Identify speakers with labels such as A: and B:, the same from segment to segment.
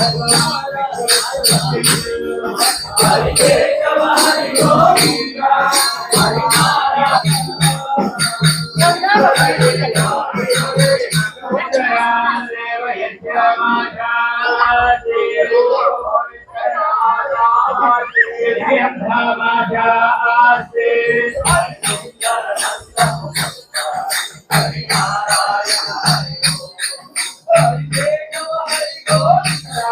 A: I Thank you.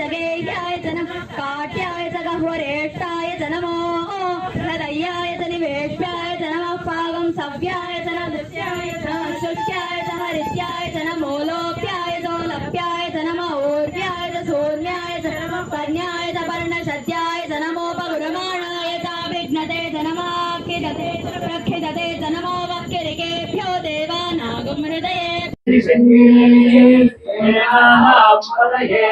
A: जगे जनम काट्याय च गह्वरेष्टाय च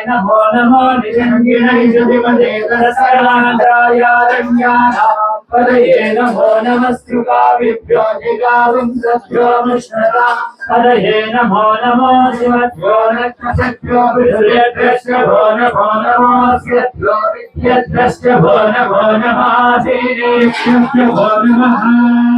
A: नमो नमो निषङ्गिणैषधिमदेतरसरान्द्रायारण्यानां नमो
B: नमस्तृकाविभ्यो जिगाविंसभ्यो विष्णुता हरये नमो नमो शिवभ्यो नक्षभ्यो विधुरेभ्यश्चभो नमो नमोऽस्यभ्यो विद्यद्भ्यश्चभो नमो नमाधीरेभ्यभ्यो नमः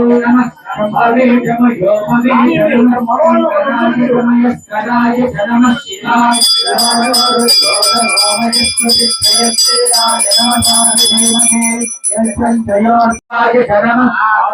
B: శరమ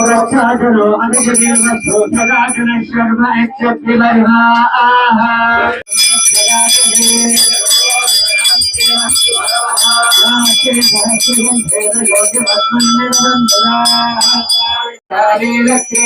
B: ప్రఖ్యాతలో అనుగుణ శోధరాజన శర్మ యక్షత్రి మహిమా ఆహా శ్రీ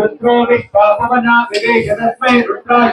B: రుద్రో
A: విశ్వాపవనా వివేశ తస్మై రుద్రాయ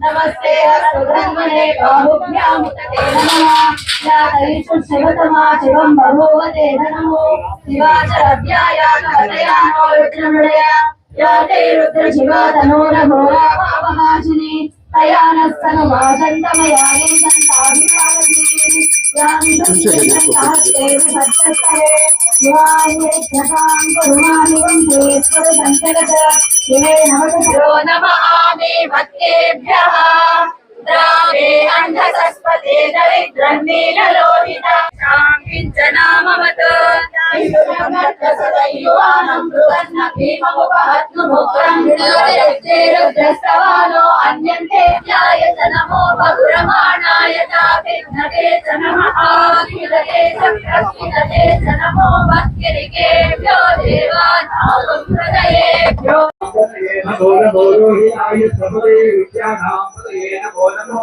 A: నమస్తే రుద్రమన్య ఉతో దైషవే నమ నమస్తే అరుద్రమణే బాహుభ్యాముతతే నమ యా దైషు శివతమా శివం బహువతే నమో శివాచరభ్యాయ కవతయానో రుద్రమణయ యా తే రుద్ర శివా తనోర ఘోరా ద్రావే బృహన్న భీమముపహత్ను ముగ్రం రుద్రస్తవానో అన్యంతే ధ్యాయత నమో బహురమాణాయ భక్తిరికేభ్యో హృదయేభ్యో
B: నమో నమో రోహితాయ విద్యానాం పదయేన నమో నమో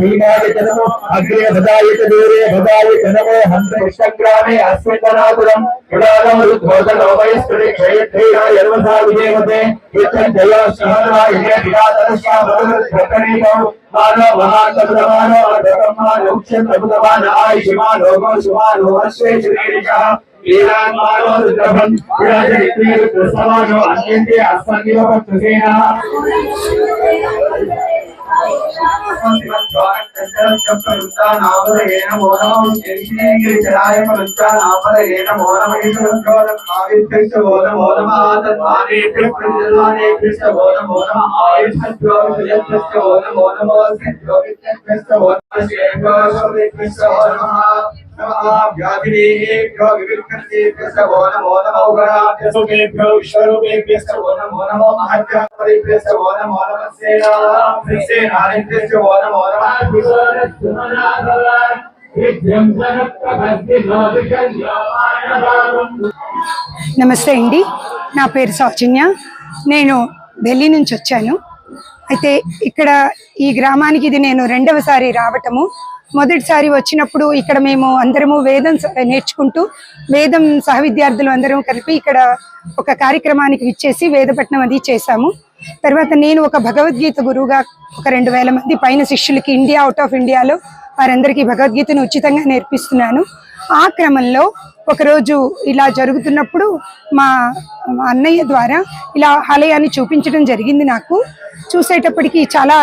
C: భీమాయ చ నమో అగ్రే భదాయ దూరే భదాయ నమో హంత విశ్వగ్రామే అశ్వితనాపురం పురాణం రుద్భోదనో వయస్సుడి క్షయత్రేయ యర్వసా విజయమతే ఇత్తం జయ సహనా ఇదే విరాతరశ్యామృతకరీకం మానో మహాతముదమానో వీరాన్మానో రుద్రభం విరాజనిత్రీ రుద్రసమానో అన్యంతే అస్మన్నివ పక్షసేనా
B: వ్యాధినేభ్యో విశ్వరూపేభ్యో నమో నమో మహత్యాపరిభ్యో నమో నమః సేనా సేనానిభ్యో నమో నమః
D: నమస్తే అండి. నా పేరు సౌజన్య నేను ఢిల్లీ నుంచి వచ్చాను. అయితే ఇక్కడ ఈ గ్రామానికి ఇది నేను రెండవసారి రావటము. మొదటిసారి వచ్చినప్పుడు ఇక్కడ మేము అందరము వేదం నేర్చుకుంటూ వేదం సహ విద్యార్థులు అందరం కలిపి ఇక్కడ ఒక కార్యక్రమానికి ఇచ్చేసి వేదపట్నం అది చేశాము. తర్వాత నేను ఒక భగవద్గీత గురువుగా ఒక రెండు వేల మంది పైన శిష్యులకి ఇండియా అవుట్ ఆఫ్ ఇండియాలో వారందరికీ భగవద్గీతను ఉచితంగా నేర్పిస్తున్నాను. ఆ క్రమంలో ఒకరోజు ఇలా జరుగుతున్నప్పుడు మా అన్నయ్య ద్వారా ఇలా ఆలయాన్ని చూపించడం జరిగింది నాకు. చూసేటప్పటికి చాలా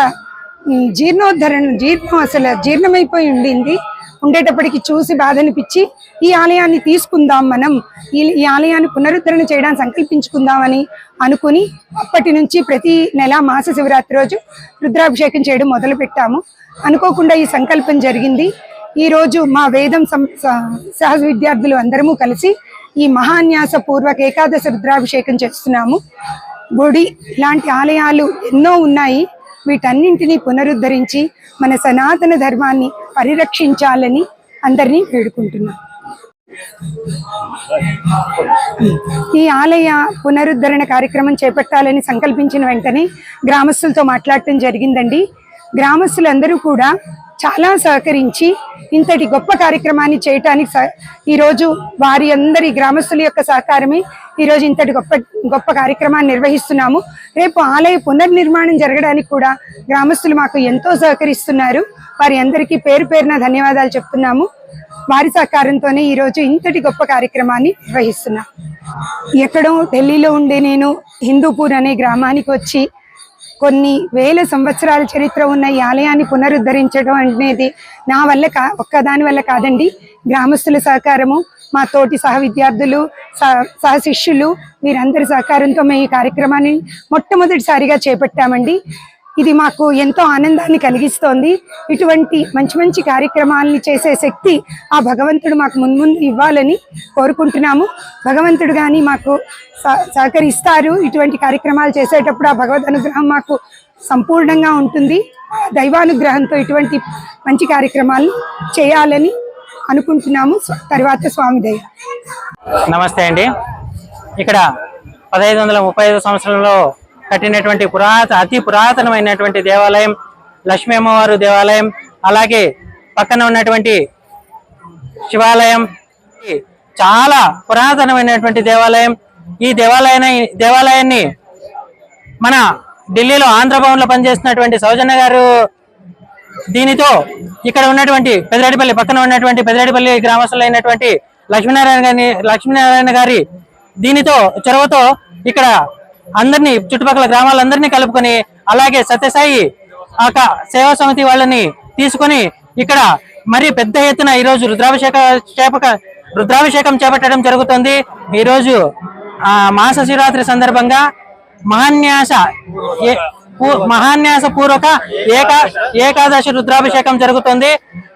D: జీర్ణోద్ధరణ జీర్ణం అసలు జీర్ణమైపోయి ఉండింది. ఉండేటప్పటికి చూసి బాధ అనిపించి ఈ ఆలయాన్ని తీసుకుందాం మనం. ఈ ఈ ఆలయాన్ని పునరుద్ధరణ చేయడానికి సంకల్పించుకుందామని అనుకుని అప్పటి నుంచి ప్రతి నెల మాస శివరాత్రి రోజు రుద్రాభిషేకం చేయడం మొదలు పెట్టాము అనుకోకుండా ఈ సంకల్పం జరిగింది. ఈ రోజు మా వేదం సం- సహజ విద్యార్థులు అందరము కలిసి ఈ మహాన్యాస పూర్వక ఏకాదశ రుద్రాభిషేకం చేస్తున్నాము. గుడి ఇలాంటి ఆలయాలు ఎన్నో ఉన్నాయి. వీటన్నింటినీ పునరుద్ధరించి మన సనాతన ధర్మాన్ని పరిరక్షించాలని అందరినీ వేడుకుంటున్నాం. ఈ ఆలయ పునరుద్ధరణ కార్యక్రమం చేపట్టాలని సంకల్పించిన వెంటనే గ్రామస్తులతో మాట్లాడటం జరిగిందండి. గ్రామస్తులందరూ కూడా చాలా సహకరించి ఇంతటి గొప్ప కార్యక్రమాన్ని చేయటానికి ఈరోజు వారి అందరి గ్రామస్తుల యొక్క సహకారమే ఈరోజు ఇంతటి గొప్ప గొప్ప కార్యక్రమాన్ని నిర్వహిస్తున్నాము. రేపు ఆలయ పునర్నిర్మాణం జరగడానికి కూడా గ్రామస్తులు మాకు ఎంతో సహకరిస్తున్నారు. వారి అందరికీ పేరు పేరున ధన్యవాదాలు చెప్తున్నాము. వారి సహకారంతోనే ఈరోజు ఇంతటి గొప్ప కార్యక్రమాన్ని నిర్వహిస్తున్నా. ఎక్కడో ఢిల్లీలో ఉండే నేను హిందూపూర్ అనే గ్రామానికి వచ్చి కొన్ని వేల సంవత్సరాల చరిత్ర ఉన్న ఈ ఆలయాన్ని పునరుద్ధరించడం అనేది నా వల్ల కా ఒక్కదాని వల్ల కాదండి. గ్రామస్తుల సహకారము మా తోటి సహ విద్యార్థులు సహ సహ శిష్యులు వీరందరి సహకారంతో మేము ఈ కార్యక్రమాన్ని మొట్టమొదటిసారిగా చేపట్టామండి. ఇది మాకు ఎంతో ఆనందాన్ని కలిగిస్తోంది. ఇటువంటి మంచి మంచి కార్యక్రమాలని చేసే శక్తి ఆ భగవంతుడు మాకు మున్ముందు ఇవ్వాలని కోరుకుంటున్నాము. భగవంతుడు కానీ మాకు సహ- సహకరిస్తారు. ఇటువంటి కార్యక్రమాలు చేసేటప్పుడు ఆ భగవద్ అనుగ్రహం మాకు సంపూర్ణంగా ఉంటుంది. దైవానుగ్రహంతో ఇటువంటి మంచి కార్యక్రమాలు చేయాలని అనుకుంటున్నాము. తర్వాత స్వామి దయ
E: నమస్తే అండి. ఇక్కడ పదహైదు వందల ముప్పై ఐదు సంవత్సరంలో కట్టినటువంటి పురాత అతి పురాతనమైనటువంటి దేవాలయం లక్ష్మీ అమ్మవారు దేవాలయం అలాగే పక్కన ఉన్నటువంటి శివాలయం చాలా పురాతనమైనటువంటి దేవాలయం. ఈ దేవాలయాన్ని దేవాలయాన్ని మన ఢిల్లీలో ఆంధ్రభవన్లో పనిచేస్తున్నటువంటి సౌజన్య గారు దీనితో ఇక్కడ ఉన్నటువంటి పెదిరెడ్డిపల్లి పక్కన ఉన్నటువంటి పెదిరెడ్డిపల్లి గ్రామస్తులు అయినటువంటి లక్ష్మీనారాయణ గారి లక్ష్మీనారాయణ గారి దీనితో చొరవతో ఇక్కడ అందరినీ చుట్టుపక్కల గ్రామాలందరినీ కలుపుకొని అలాగే సత్యసాయి ఆ సేవా సమితి వాళ్ళని తీసుకొని ఇక్కడ మరి పెద్ద ఎత్తున ఈరోజు రుద్రాభిషేక చేపక రుద్రాభిషేకం చేపట్టడం జరుగుతుంది. ఈరోజు ఆ మాస శివరాత్రి సందర్భంగా మహాన్యాస ఏ- మహాన్యాస పూర్వక ఏకా ఏకాదశి రుద్రాభిషేకం జరుగుతుంది.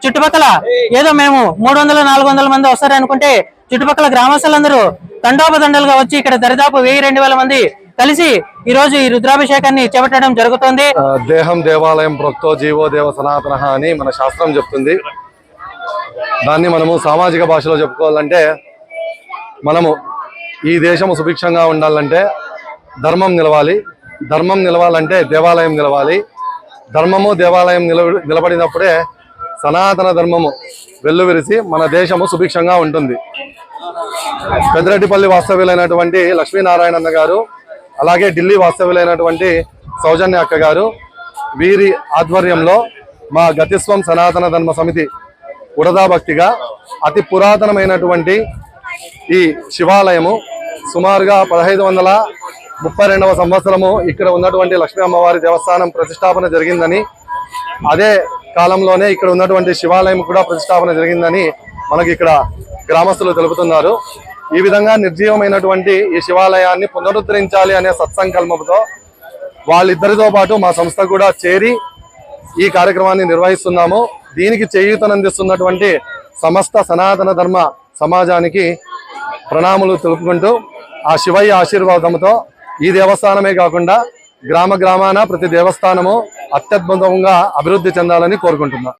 E: చుట్టుపక్కల ఏదో మేము మూడు వందల నాలుగు వందల మంది వస్తారనుకుంటే చుట్టుపక్కల గ్రామస్తులందరూ తండోపదండలుగా వచ్చి ఇక్కడ దరిదాపు వెయ్యి రెండు వేల మంది కలిసి ఈ రోజు ఈ రుద్రాభిషేకాన్ని చేపట్టడం జరుగుతుంది.
F: దేహం దేవాలయం ప్రోక్తో జీవో దేవ సనాతన అని మన శాస్త్రం చెప్తుంది. దాన్ని మనము సామాజిక భాషలో చెప్పుకోవాలంటే మనము ఈ దేశము సుభిక్షంగా ఉండాలంటే ధర్మం నిలవాలి. ధర్మం నిలవాలంటే దేవాలయం నిలవాలి. ధర్మము దేవాలయం నిలబ నిలబడినప్పుడే సనాతన ధర్మము వెల్లువిరిసి మన దేశము సుభిక్షంగా ఉంటుంది. పెద్దరెడ్డిపల్లి వాస్తవ్యులైనటువంటి లక్ష్మీనారాయణన్న గారు అలాగే ఢిల్లీ వాస్తవ్యులైనటువంటి సౌజన్య అక్క గారు వీరి ఆధ్వర్యంలో మా గతిస్వం సనాతన ధర్మ సమితి ఉడదాభక్తిగా అతి పురాతనమైనటువంటి ఈ శివాలయము సుమారుగా పదహైదు వందల ముప్పై రెండవ సంవత్సరము ఇక్కడ ఉన్నటువంటి లక్ష్మీ అమ్మవారి దేవస్థానం ప్రతిష్టాపన జరిగిందని అదే కాలంలోనే ఇక్కడ ఉన్నటువంటి శివాలయం కూడా ప్రతిష్టాపన జరిగిందని మనకి ఇక్కడ గ్రామస్తులు తెలుపుతున్నారు. ఈ విధంగా నిర్జీవమైనటువంటి ఈ శివాలయాన్ని పునరుద్ధరించాలి అనే సత్సంకల్పంతో వాళ్ళిద్దరితో పాటు మా సంస్థ కూడా చేరి ఈ కార్యక్రమాన్ని నిర్వహిస్తున్నాము. దీనికి చేయూతనందిస్తున్నటువంటి సమస్త సనాతన ధర్మ సమాజానికి ప్రణాములు తెలుపుకుంటూ ఆ శివయ్య ఆశీర్వాదంతో ఈ దేవస్థానమే కాకుండా గ్రామ గ్రామాన ప్రతి దేవస్థానము అత్యద్భుతంగా అభివృద్ధి చెందాలని కోరుకుంటున్నా.